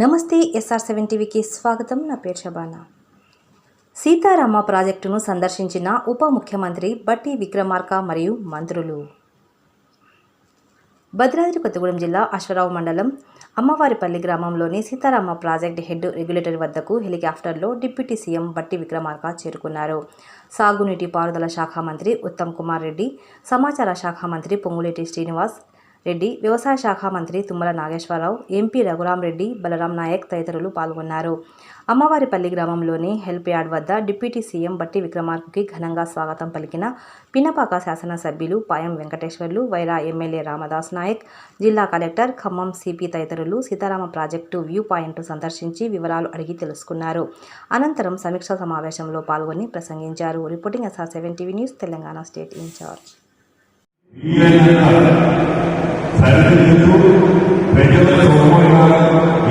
నమస్తే SR seven టీవీకి స్వాగతం. నా పేరు శబానా. సీతారామ ప్రాజెక్టును సందర్శించిన ఉప ముఖ్యమంత్రి బట్టి విక్రమార్క మరియు మంత్రులు. భద్రాద్రి కొత్తగూడెం జిల్లా అశ్వరావు మండలం అమ్మవారిపల్లి గ్రామంలోని సీతారామ ప్రాజెక్ట్ హెడ్ రెగ్యులేటర్ వద్దకు హెలికాప్టర్లో డిప్యూటీ సీఎం బట్టి విక్రమార్క చేరుకున్నారు. సాగునీటి పారుదల శాఖ మంత్రి ఉత్తమ్ కుమార్ రెడ్డి సమాచార శాఖ మంత్రి పొంగులేటి శ్రీనివాస్ రెడ్డి వ్యవసాయ శాఖ మంత్రి తుమ్మల నాగేశ్వరరావు ఎంపీ రఘురాం రెడ్డి బలరాం నాయక్ తదితరులు పాల్గొన్నారు. అమ్మవారిపల్లి గ్రామంలోని హెల్ప్ యార్డ్ వద్ద డిప్యూటీ సీఎం బట్టి విక్రమార్కుకి ఘనంగా స్వాగతం పలికిన పినపాక శాసనసభ్యులు పాయం వెంకటేశ్వర్లు వైరా ఎమ్మెల్యే రామదాస్ నాయక్ జిల్లా కలెక్టర్ ఖమ్మం సిపి తదితరులు సీతారామ ప్రాజెక్టు వ్యూ పాయింట్ సందర్శించి వివరాలు అడిగి తెలుసుకున్నారు. అనంతరం సమీక్ష సమావేశంలో పాల్గొని ప్రసంగించారు. Reporting SR seven TV news Telangana state incharge. సరిదిద్దుతూ ప్రజల సొమ్ముగా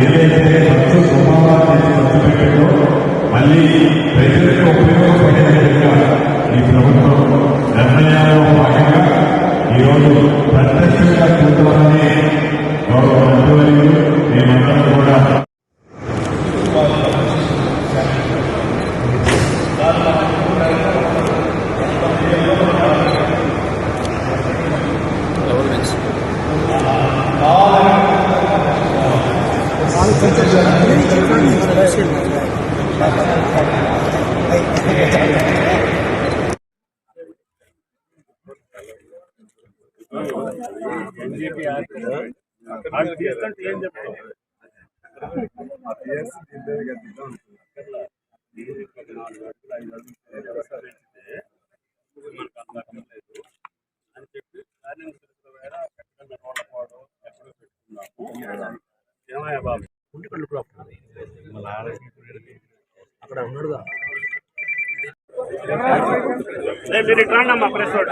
ఏదైతే ఖర్చు సుమారుగా చేసి ఖర్చు పెట్టాడో మళ్ళీ ప్రజలకు ఉపయోగపడే విధంగా ఈ ప్రభుత్వం నిర్ణయాల్లో భాగంగా ఈరోజు ప్రత్యక్షంగా చూద్దామని గౌరవ మంత్రివర్యులు మేమందరం కూడా అది ఏం అని చెప్పి ప్లానింగ్ వేర రోడ్ల పాడు ఎక్కడో పెట్టుకున్నాము. మళ్ళీ ఆరోగ్యం అక్కడ ఉన్నాడుగా. మీరు ఇట్లా అమ్మా ప్రెస్ వాడు